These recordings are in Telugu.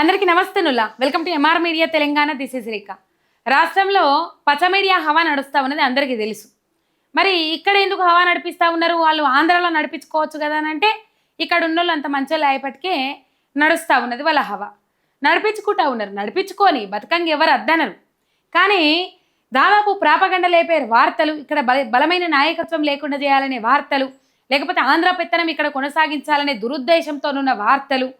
అందరికీ నమస్తే Nulla. Welcome to MR media Telangana this is Rekha రాష్ట్రంలో పచ్చ మీడియా హవా నడుస్తా ఉన్నది అందరికీ తెలుసు. మరి ఇక్కడ ఎందుకు హవా నడిపిస్తా ఉన్నారు? వాళ్ళు ఆంధ్రాలో నడిపించుకోవచ్చు కదా అని అంటే ఇక్కడ ఉన్న వాళ్ళు అంత మంచోళ్ళు అయ్యేపటికే నడుస్తూ ఉన్నది వాళ్ళ హవా. నడిపించుకుంటా ఉన్నారు. నడిపించుకొని బతుకంగా ఎవరు అద్దనరు. కానీ దాదాపు ప్రాపగండ లేపే వార్తలు ఇక్కడ బల బలమైన నాయకత్వం లేకుండా చేయాలనే వార్తలు లేకపోతే ఆంధ్ర పెత్తనం ఇక్కడ కొనసాగించాలనే దురుద్దేశంతోనున్న వార్తలు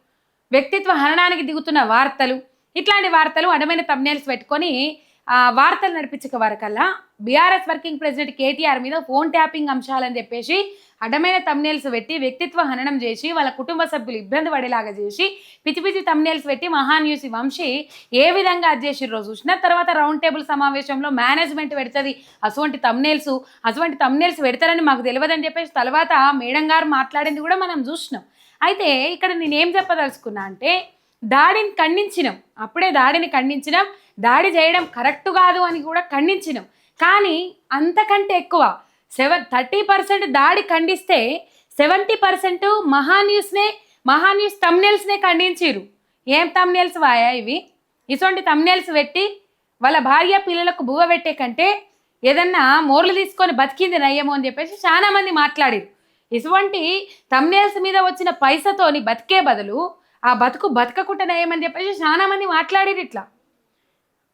వ్యక్తిత్వ హననానికి దిగుతున్న వార్తలు ఇట్లాంటి వార్తలు అడమైన తమ్నేల్స్ పెట్టుకొని వార్తలు నడిపించక వరకల్లా బీఆర్ఎస్ వర్కింగ్ ప్రెసిడెంట్ కేటీఆర్ మీద ఫోన్ ట్యాపింగ్ అంశాలని చెప్పేసి అడ్డమైన తమ్నేల్స్ పెట్టి వ్యక్తిత్వ హననం చేసి వాళ్ళ కుటుంబ సభ్యులు ఇబ్బంది పడేలాగా చేసి పిచ్చి పిచ్చి తమ్నేల్స్ పెట్టి మహాన్యూసి వంశీ ఏ విధంగా అది చేసిర్రో చూసిన తర్వాత రౌండ్ టేబుల్ సమావేశంలో మేనేజ్మెంట్ పెడుతుంది. అటువంటి తమ్నేల్స్ అటువంటి తమ్నేల్స్ పెడతారని మాకు తెలియదని చెప్పేసి తర్వాత మేడం గారు మాట్లాడింది కూడా మనం చూసినాం. అయితే ఇక్కడ నేనేం చెప్పదలుచుకున్నా అంటే దాడిని ఖండించినాం. అప్పుడే దాడిని ఖండించినాం. దాడి చేయడం కరెక్ట్ కాదు అని కూడా ఖండించినాం. కానీ అంతకంటే ఎక్కువ సెవెన్ థర్టీ పర్సెంట్ దాడి ఖండిస్తే సెవెంటీ పర్సెంట్ మహాన్యూస్నే మహాన్యూస్ తమ్నెల్స్నే ఖండించారు ఏం తమ్నెల్స్ వాయా ఇవి? ఇటువంటి తమ్నెల్స్ పెట్టి వాళ్ళ భార్య పిల్లలకు బువ్వ పెట్టే కంటే ఏదన్నా మోర్లు తీసుకొని బతికింది నయ్యమో అని చెప్పేసి చాలామంది మాట్లాడారు ఇటువంటి తమ్నేల్స్ మీద వచ్చిన పైసతోని బతికే బదులు ఆ బతుకు బతకకుండా నయమని చెప్పేసి చాలా మంది మాట్లాడారు ఇట్లా.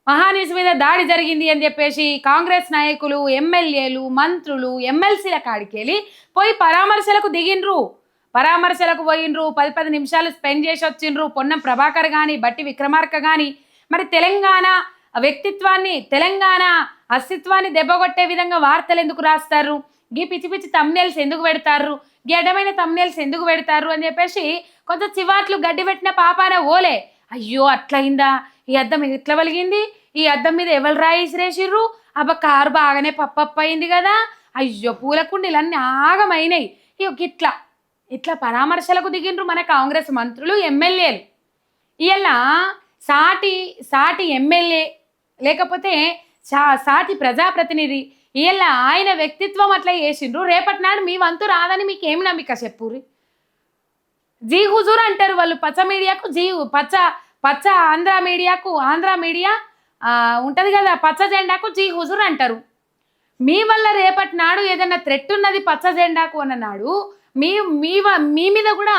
మహానీస్ మీద దాడి జరిగింది అని చెప్పేసి కాంగ్రెస్ నాయకులు ఎమ్మెల్యేలు మంత్రులు ఎమ్మెల్సీల కాడికి వెళ్ళి పోయి పరామర్శలకు దిగిండ్రు. పరామర్శలకు పోయిండ్రు పది పది నిమిషాలు స్పెండ్ చేసి వచ్చిండ్రు. పొన్నం ప్రభాకర్ కానీ బట్టి విక్రమార్క కానీ మరి తెలంగాణ వ్యక్తిత్వాన్ని తెలంగాణ అస్తిత్వాన్ని దెబ్బగొట్టే విధంగా వార్తలు ఎందుకు రాస్తారు? గీ పిచ్చి పిచ్చి తమ్నేల్స్ ఎందుకు పెడతారు? గడ్డమైన తమ్నేల్స్ ఎందుకు పెడతారు? అని చెప్పేసి కొంత చివాట్లు గడ్డి పెట్టిన పాపాన ఓలే. అయ్యో అట్లయిందా? ఈ అద్దం ఎట్లా వలిగింది ఈ అద్దం మీద ఎవరు రాయిసిరేసిర్రు? అబ్బ కారు బాగానే పప్పప్ప అయింది కదా? అయ్యో పూల కుండీలన్నీ ఆగమైనాయి. ఇక ఇట్లా ఇట్లా పరామర్శలకు దిగిండ్రు మన కాంగ్రెస్ మంత్రులు ఎమ్మెల్యేలు. ఇలా సాటి సాటి ఎమ్మెల్యే. లేకపోతే సాటి ప్రజాప్రతినిధి. ఇలా ఆయన వ్యక్తిత్వం అట్లా చేసిండ్రు. రేపటి నాడు మీ వంతు రాదని మీకు ఏమి నమ్మిక చెప్పుర్రి? జీ హుజూర్ అంటారు వాళ్ళు. పచ్చ మీడియాకు జీ పచ్చ పచ్చ ఆంధ్ర మీడియాకు ఆంధ్ర మీడియా ఉంటుంది కదా పచ్చ జెండాకు జీ హుజూర్ అంటారు. మీ వల్ల రేపటి నాడు ఏదైనా థ్రెట్ ఉన్నది పచ్చ జెండాకు అన్న నాడు మీ మీ వ- మీ మీద కూడా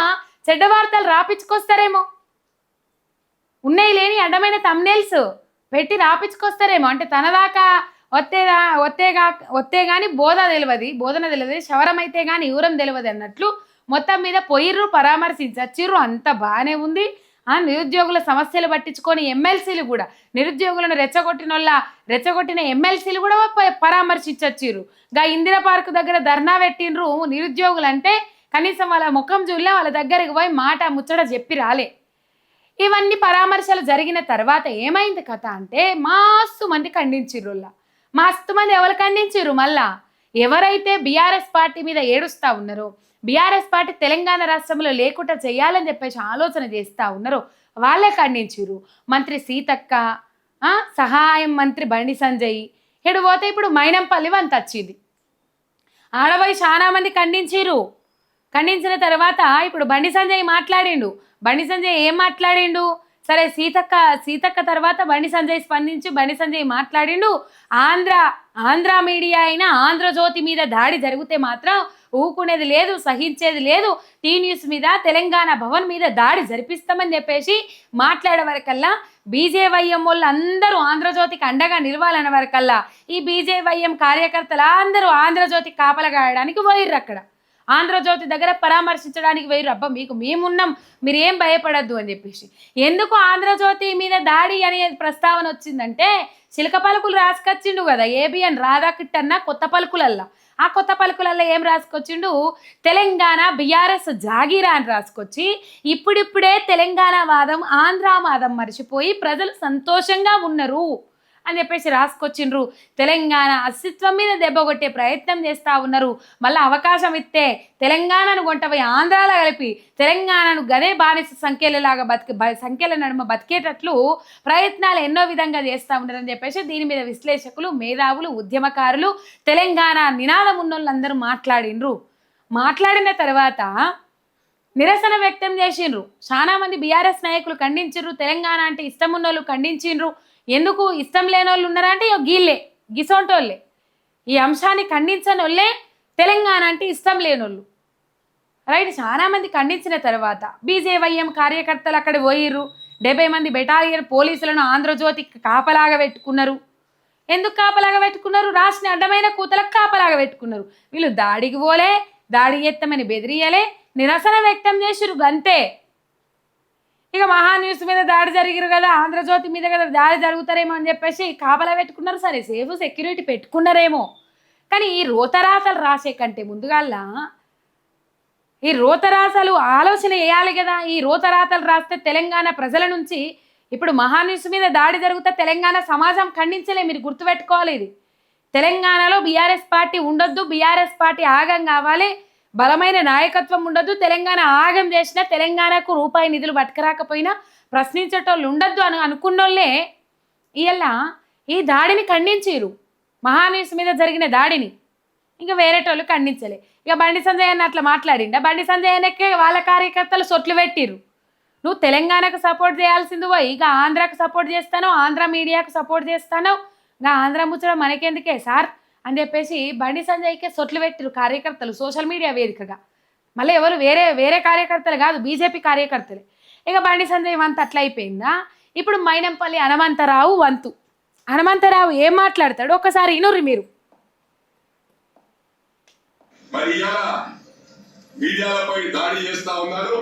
చెడ్డ వార్తలు రాపించుకొస్తారేమో. ఉన్నాయి లేని అడ్డమైన తమ్నేల్స్ పెట్టి రాపించుకొస్తారేమో. అంటే తన దాకా ఒత్తేదా ఒత్తేగా ఒత్తే కానీ బోధ తెలియదు బోధన తెలియదు శవరమైతే కానీ ఊరం తెలియదు అన్నట్లు మొత్తం మీద పొయ్యిర్రు పరామర్శించచ్చిర్రు అంత బాగానే ఉంది. ఆ నిరుద్యోగుల సమస్యలు పట్టించుకొని ఎమ్మెల్సీలు కూడా నిరుద్యోగులను రెచ్చగొట్టిన వాళ్ళ రెచ్చగొట్టిన ఎమ్మెల్సీలు కూడా పరామర్శించచ్చిర్రు గా ఇందిరా పార్క్ దగ్గర ధర్నా పెట్టిండ్రు నిరుద్యోగులు అంటే కనీసం వాళ్ళ ముఖం చూడలే వాళ్ళ దగ్గరికి పోయి మాట ముచ్చట చెప్పి రాలే. ఇవన్నీ పరామర్శలు జరిగిన తర్వాత ఏమైంది కథ అంటే మాస్సు మంది ఖండించిర్రుల్లా. మస్తు మంది ఎవరు ఖండించారు మళ్ళా? ఎవరైతే బీఆర్ఎస్ పార్టీ మీద ఏడుస్తా ఉన్నారో బీఆర్ఎస్ పార్టీ తెలంగాణ రాష్ట్రంలో లేకుండా చేయాలని చెప్పేసి ఆలోచన చేస్తా ఉన్నారో వాళ్ళే ఖండించారు మంత్రి సీతక్క సహాయం మంత్రి బండి సంజయ్ ఇడు పోతే ఇప్పుడు మైనంపల్లి వంత వచ్చింది ఆడబోయి చాలా మంది ఖండించిర్రు. ఖండించిన తర్వాత ఇప్పుడు బండి సంజయ్ మాట్లాడిండు. బండి సంజయ్ ఏం మాట్లాడిండు? సరే సీతక్క సీతక్క తర్వాత బండి సంజయ్ స్పందించి బండి సంజయ్ మాట్లాడిండు. ఆంధ్ర ఆంధ్ర మీడియా అయినా ఆంధ్రజ్యోతి మీద దాడి జరిగితే మాత్రం ఊకునేది లేదు సహించేది లేదు. టీ న్యూస్ మీద తెలంగాణ భవన్ మీద దాడి జరిపిస్తామని చెప్పేసి మాట్లాడే వరకల్లా బీజేవైఎం వాళ్ళు అందరూ ఆంధ్రజ్యోతికి అండగా నిలవాలన్న వరకల్లా ఈ బీజేవైఎం కార్యకర్తలు అందరూ ఆంధ్రజ్యోతికి కాపలగాయడానికి పోయిర్రు అక్కడ. ఆంధ్రజ్యోతి దగ్గర పరామర్శించడానికి వేరు. అబ్బా మీకు మేమున్నాం మీరు ఏం భయపడద్దు అని చెప్పేసి. ఎందుకు ఆంధ్రజ్యోతి మీద దాడి అనే ప్రస్తావన వచ్చిందంటే చిలక పలుకులు రాసుకొచ్చిండు కదా ఏబిఎన్ రాధాకిట్ అన్న కొత్త పలుకులల్లా. ఆ కొత్త పలుకులల్లో ఏం రాసుకొచ్చిండు? తెలంగాణ బీఆర్ఎస్ జాగీరా అని రాసుకొచ్చి ఇప్పుడిప్పుడే తెలంగాణ వాదం ఆంధ్ర వాదం మర్చిపోయి ప్రజలు సంతోషంగా ఉన్నారు. అని చెప్పేసి రాసుకొచ్చిండ్రు. తెలంగాణ అస్తిత్వం మీద దెబ్బ కొట్టే ప్రయత్నం చేస్తూ ఉన్నారు. మళ్ళీ అవకాశం ఇస్తే తెలంగాణను కొంటపోయి ఆంధ్రాలో కలిపి తెలంగాణను గదే బానిస సంఖ్యలలాగా బతికి సంఖ్యల నడుమ బతికేటట్లు ప్రయత్నాలు ఎన్నో విధంగా చేస్తూ ఉన్నారని చెప్పేసి దీని మీద విశ్లేషకులు మేధావులు ఉద్యమకారులు తెలంగాణ నినాదం ఉన్నోళ్ళందరూ మాట్లాడిండ్రు. మాట్లాడిన తర్వాత నిరసన వ్యక్తం చేసిండ్రు. చాలా మంది బీఆర్ఎస్ నాయకులు ఖండించిండ్రు. తెలంగాణ అంటే ఇష్టం ఉన్న వాళ్ళు ఖండించిండ్రు. ఎందుకు ఇష్టం లేని వాళ్ళు ఉన్నారంటే ఇక గీళ్ళే గిసోంటోళ్ళే. ఈ అంశాన్ని ఖండించని వాళ్ళే తెలంగాణ అంటే ఇష్టం లేనోళ్ళు. రైట్ చాలామంది ఖండించిన తర్వాత బీజేవైఎం కార్యకర్తలు అక్కడ పోయిర్రు. డెబ్బై మంది బెటాలియన్ పోలీసులను ఆంధ్రజ్యోతి కాపలాగా పెట్టుకున్నారు. ఎందుకు కాపలాగా పెట్టుకున్నారు? రాసిన అడ్డమైన కూతలకు కాపలాగా పెట్టుకున్నారు. వీళ్ళు దాడికి పోలే దాడి ఎత్తమని బెదిరియలే నిరసన వ్యక్తం చేసిరు గంతే. ఇక మహా న్యూస్ మీద దాడి జరిగిరు కదా ఆంధ్రజ్యోతి మీద కదా దాడి జరుగుతారేమో అని చెప్పేసి కాపలా పెట్టుకున్నారు. సరే సేఫ్ సెక్యూరిటీ పెట్టుకున్నారేమో. కానీ ఈ రోతరాతలు రాసే కంటే ముందుగాల ఈ రోతరాతలు ఆలోచన వేయాలి కదా. ఈ రోతరాతలు రాస్తే తెలంగాణ ప్రజల నుంచి ఇప్పుడు మహాన్యూస్ మీద దాడి జరిగితే తెలంగాణ సమాజం ఖండించలే మీరు గుర్తుపెట్టుకోవాలి ఇది. తెలంగాణలో బీఆర్ఎస్ పార్టీ ఉండొద్దు బీఆర్ఎస్ పార్టీ ఆగం కావాలి బలమైన నాయకత్వం ఉండదు తెలంగాణ ఆగం చేసినా తెలంగాణకు రూపాయి నిధులు పట్టుకురాకపోయినా ప్రశ్నించేటోళ్ళు ఉండొద్దు అని అనుకున్నోళ్ళే ఇలా ఈ దాడిని ఖండించారు మహానీస్ మీద జరిగిన దాడిని. ఇంకా వేరేటోళ్ళు ఖండించలే. ఇక బండి సంజయ్ అన్న అట్లా మాట్లాడిండా? బండి సంజయ్ అన్నకే వాళ్ళ కార్యకర్తలు సొట్లు పెట్టిర్రు. నువ్వు తెలంగాణకు సపోర్ట్ చేయాల్సింది పోయి ఇక ఆంధ్రాకు సపోర్ట్ చేస్తాను ఆంధ్ర మీడియాకు సపోర్ట్ చేస్తాను ఇంకా ఆంధ్ర ముచ్చడం మనకెందుకే సార్? అని చెప్పేసి బండి సంజయ్కే సొట్లు పెట్టిరు కార్యకర్తలు సోషల్ మీడియా వేదికగా. మళ్ళీ ఎవరు వేరే వేరే కార్యకర్తలు కాదు బీజేపీ కార్యకర్తలే. ఇక బండి సంజయ్ వంతు అట్లా అయిపోయిందా? ఇప్పుడు మైనంపల్లి హనుమంతరావు వంతు. హనుమంతరావు ఏం మాట్లాడతాడు? ఒకసారి ఇనుర్రి మీరు. మీడియాలపై దాడి చేస్తా ఉన్నారు.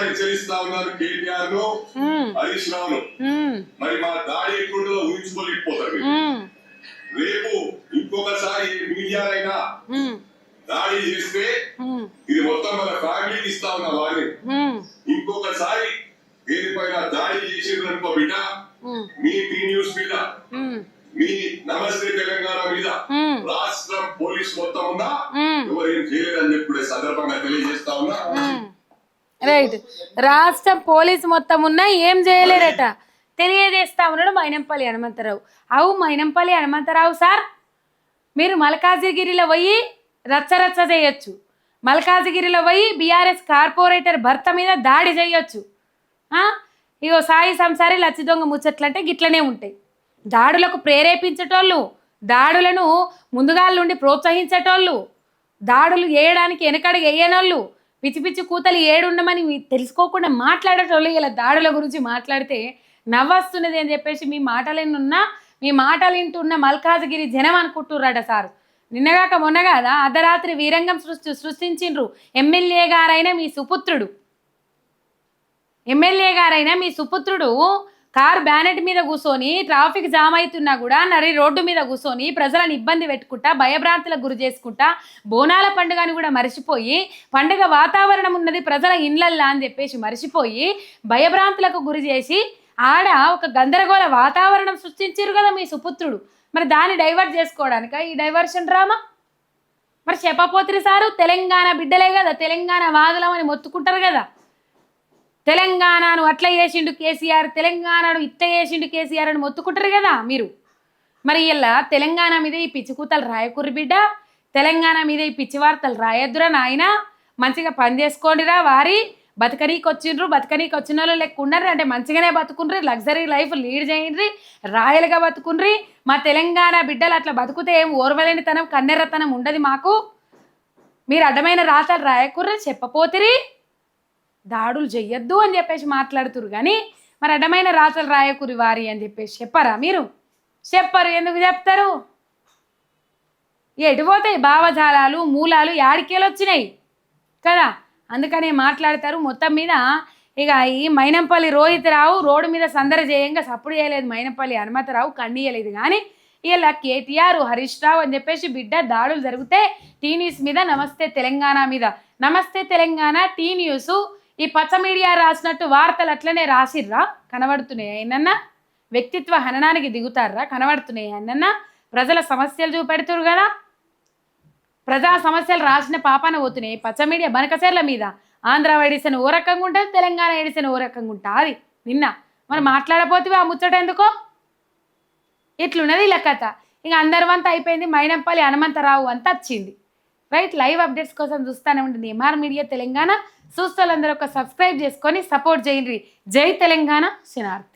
హెచ్చరిస్తా ఉన్నారు కేటీఆర్ను హరీష్ హ్మ్, మరి మా దాడి ఎట్లుంటుందో ఊహించుకోలేకపోతారు రేపు ఇంకొకసారి మీడియాలైనా దాడి చేస్తే ఇది మొత్తం మన ఫ్యామిలీకి ఇస్తా ఉన్న హ్మ్, ఇంకొకసారి దేనిపైన దాడి చేసిండ్రనుకో బిడ్డ మీ టీ న్యూస్ మీద మీ నమస్తే తెలంగాణ మీద రాష్ట్రం పోలీస్ మొత్తం ఉందా. ఎవరేం చేయలేదని చెప్పి సందర్భంగా తెలియజేస్తా ఉన్నా. రైట్. రాష్ట్రం పోలీసు మొత్తం ఉన్నా ఏం చేయలేరట. తెలియజేస్తా ఉన్నాడు మైనంపల్లి హనుమంతరావు. అవు మైనంపల్లి హనుమంతరావు సార్ మీరు మల్కాజిగిరిలో పోయి రచ్చరచ్చ చేయొచ్చు. మల్కాజిగిరిలో పోయి బీఆర్ఎస్ కార్పొరేటర్ భర్త మీద దాడి చేయొచ్చు. ఇగో సాయి సంసారి లచ్చి దొంగ ముచ్చట్లంటే గిట్లనే ఉంటాయి. దాడులకు ప్రేరేపించేటోళ్ళు దాడులను ముందుగాళ్ళుండి ప్రోత్సహించేటోళ్ళు దాడులు వేయడానికి వెనకడుగు వేయనోళ్ళు పిచ్చి పిచ్చి కూతలు ఏడుండమని తెలుసుకోకుండా మాట్లాడేటోళ్ళు ఇలా దాడుల గురించి మాట్లాడితే నవ్వస్తున్నది అని చెప్పేసి మీ మాటలేనున్నా మీ మాటలు వింటున్న మల్కాజగిరి జనం అనుకుంటుర్రట సార్. నిన్నగాక మొన్న కాదా అర్ధరాత్రి వీరంగం సృష్టి సృష్టించిండ్రు. ఎమ్మెల్యే గారైన మీ సుపుత్రుడు. ఎమ్మెల్యే గారైన మీ సుపుత్రుడు కార్ బ్యానెట్ మీద కూర్చొని ట్రాఫిక్ జామ్ అవుతున్నా కూడా నరి రోడ్డు మీద కూర్చొని ప్రజలను ఇబ్బంది పెట్టుకుంటా భయభ్రాంతులకు గురి చేసుకుంటా బోనాల పండుగని కూడా మర్చిపోయి పండుగ వాతావరణం ఉన్నది ప్రజల ఇండ్లల్లా అని చెప్పేసి మర్చిపోయి భయభ్రాంతులకు గురి చేసి ఆడ ఒక గందరగోళ వాతావరణం సృష్టించారు కదా మీ సుపుత్రుడు. మరి దాన్ని డైవర్ట్ చేసుకోవడానిక? ఈ డైవర్షన్ డ్రామా? మరి చెప్పపోతురి సారు తెలంగాణ బిడ్డలే కదా తెలంగాణ వాదులమని మొత్తుకుంటారు కదా. తెలంగాణను అట్లా చేసిండు కేసీఆర్ తెలంగాణను ఇట్లా చేసిండు కేసీఆర్ అని మొత్తుకుంటారు కదా మీరు. మరి ఇలా తెలంగాణ మీద ఈ పిచ్చి కూతలు బిడ్డ తెలంగాణ మీద ఈ పిచ్చి వార్తలు రాయొద్దురా నాయన. మంచిగా పని చేసుకోండిరా వారి. బతకనీకి వచ్చిండ్రు బతకనీకి వచ్చిన వాళ్ళు లెక్క ఉన్నారు అంటే మంచిగానే బతుకుండ్రి లగ్జరీ లైఫ్ లీడ్ చేయండి రాయలుగా బతుకుండ్రి మా తెలంగాణ బిడ్డలు అట్లా బతుకుతే ఏం ఓర్వలేనితనం కన్నెర్రతనం ఉండదు మాకు. మీరు అడ్డమైన రాతలు రాయకుర్రి చెప్పపోతిరి. దాడులు చెయ్యొద్దు అని చెప్పేసి మాట్లాడుతురు కానీ మరి అడ్డమైన రాతలు రాయకురి వారి అని చెప్పేసి చెప్పరా మీరు? చెప్పరు ఎందుకు చెప్తారు? ఎటు పోతాయి భావజాలాలు మూలాలు యాడికేలు వచ్చినాయి కదా? అందుకనే మాట్లాడతారు. మొత్తం మీద ఇక ఈ మైనంపల్లి రోహిత్ రావు రోడ్డు మీద సందర చేయంగా సప్పుడు చేయలేదు. మైనంపల్లి హనుమతరావు కన్నీయలేదు కానీ ఇలా కేటీఆర్ హరీష్ రావు అని చెప్పేసి బిడ్డ దాడులు జరిగితే టీ న్యూస్ మీద నమస్తే తెలంగాణ మీద. నమస్తే తెలంగాణ టీ న్యూస్. ఈ పచ్చ మీడియా రాసినట్టు వార్తలు అట్లనే రాసిర్రా? కనబడుతున్నాయి అయినన్నా వ్యక్తిత్వ హననానికి దిగుతారా కనబడుతున్నాయి అయినన్నా ప్రజల సమస్యలు చూపెడుతురు కదా. ప్రజా సమస్యలు రాసిన పాపాన పోతున్నాయి. పచ్చ మీడియా బనకచెర్ల మీద ఆంధ్ర ఎడిసిన ఓ రకంగా ఉంటుంది తెలంగాణ ఎడిసిన ఓ రకంగా ఉంటుంది నిన్న మనం మాట్లాడపోతే ఆ ముచ్చట ఎందుకో? ఇట్లున్నది ఇలా కథ. ఇక అందరి అయిపోయింది. మైనంపల్లి హనుమంతరావు అంతా వచ్చింది. రైట్? లైవ్ అప్డేట్స్ కోసం చూస్తానే ఉంటుంది ఎంఆర్ మీడియా తెలంగాణ. చూస్తే వాళ్ళందరూ ఒక సబ్స్క్రైబ్ చేసుకొని సపోర్ట్ చేయండి. జై తెలంగాణ. శనార్థి